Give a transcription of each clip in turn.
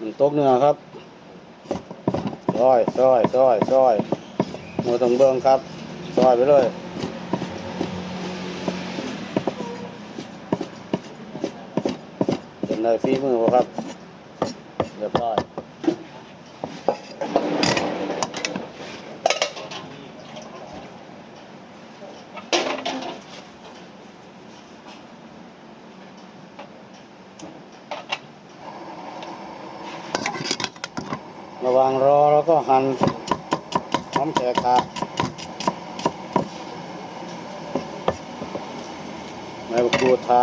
มันตกเนื้อครับซอยซอยซอยซอยมือตรงเบิ่งครับซอยไปเลยเป็นไรฝีมือบ่ครับเรียบร้อย ระวางรอแล้วก็หั่นหอมแจกขาใบมะกรูดทา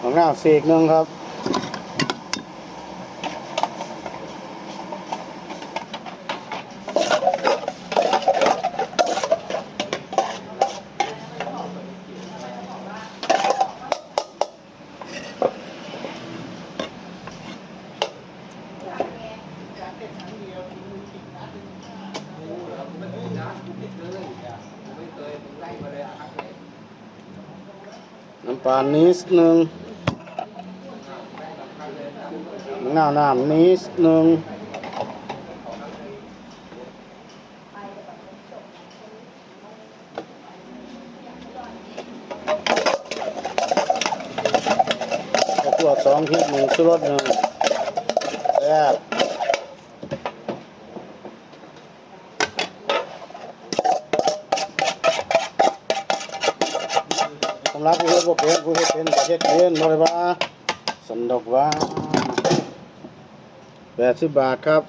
หอมหน้าสีกหนึ่งครับ น้ำปลานิดหนึ่งมะนาวน้ำนิดหนึ่งข้าวคั่วสองพริกหนึ่งชูรสหนึ่งแซ่บำหรับผู้เฮ็ดบ่เป็นผู้เฮ็ดเป็นก็เฮ็ดเป็นบ่ได้ว่าสันดอกว่าแปดสิบบาทครับ